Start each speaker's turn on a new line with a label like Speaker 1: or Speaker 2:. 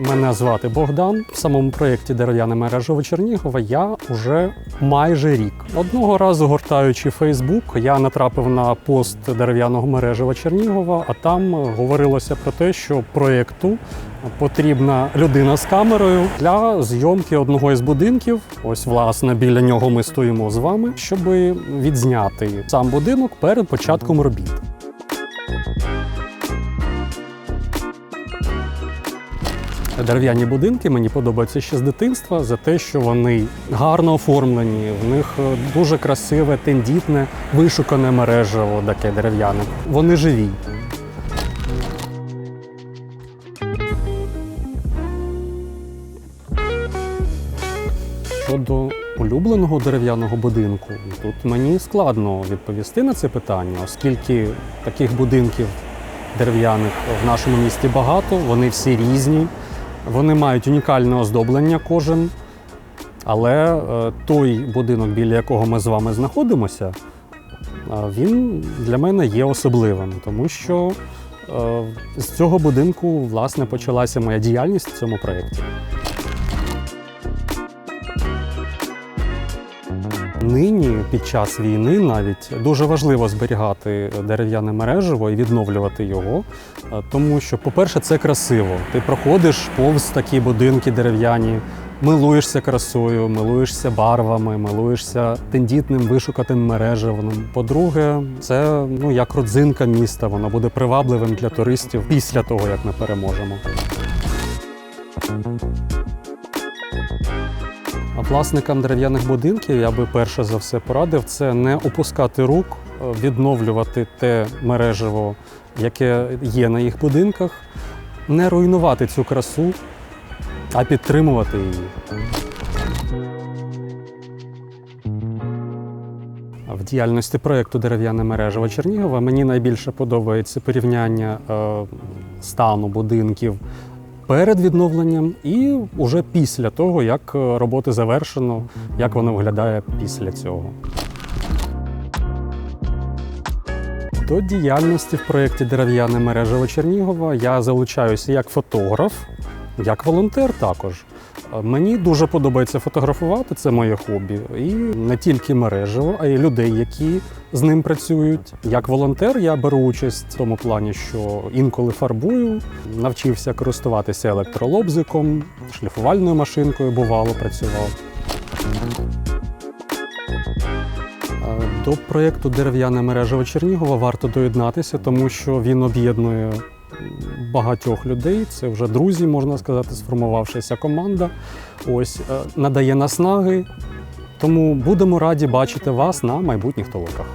Speaker 1: Мене звати Богдан. В самому проєкті Дерев'яне мережево Чернігова я вже майже рік. Одного разу гортаючи Фейсбук, я натрапив на пост дерев'яного мережева Чернігова, а там говорилося про те, що проєкту потрібна людина з камерою для зйомки одного із будинків. Ось, власне, біля нього ми стоїмо з вами, щоб відзняти сам будинок перед початком робіт. Дерев'яні будинки мені подобаються ще з дитинства за те, що вони гарно оформлені, в них е, дуже красиве, тендітне, вишукане мережево таке дерев'яне. Вони живі. Щодо улюбленого дерев'яного будинку, тут мені складно відповісти на це питання, оскільки таких будинків дерев'яних в нашому місті багато, вони всі різні, вони мають унікальне оздоблення кожен. Але е, той будинок, біля якого ми з вами знаходимося, е, він для мене є особливим, тому що е, з цього будинку власне почалася моя діяльність в цьому проєкті. Нині, під час війни, навіть дуже важливо зберігати дерев'яне мережево і відновлювати його, е, тому що, по-перше, це красиво. Ти проходиш повз такі будинки дерев'яні, милуєшся красою, милуєшся барвами, милуєшся тендітним вишукатим мережевом. По-друге, це ну як родзинка міста, воно буде привабливим для туристів після того, як ми переможемо. Власникам дерев'яних будинків я би перше за все порадив це не опускати рук, відновлювати те мережево, яке є на їх будинках, не руйнувати цю красу, а підтримувати її. В діяльності проєкту Дерев'яне мережево Чернігова мені найбільше подобається порівняння е, стану будинків перед відновленням і вже після того, як е, роботи завершено, як воно виглядає після цього. До діяльності в проєкті Дерев'яне мережево Чернігова я залучаюся як фотограф, як волонтер також. Мені дуже подобається фотографувати, це моє хобі. І не тільки мережево, а й людей, які з ним працюють. Як волонтер я беру участь в тому плані, що інколи фарбую, навчився користуватися електролобзиком, шліфувальною машинкою бувало працював. До проєкту Дерев'яне мережево Чернігова варто доєднатися, тому що він об'єднує багатьох людей. Це вже друзі, можна сказати, сформувавшися команда. Ось е, надає наснаги. Тому будемо раді бачити вас на майбутніх толоках.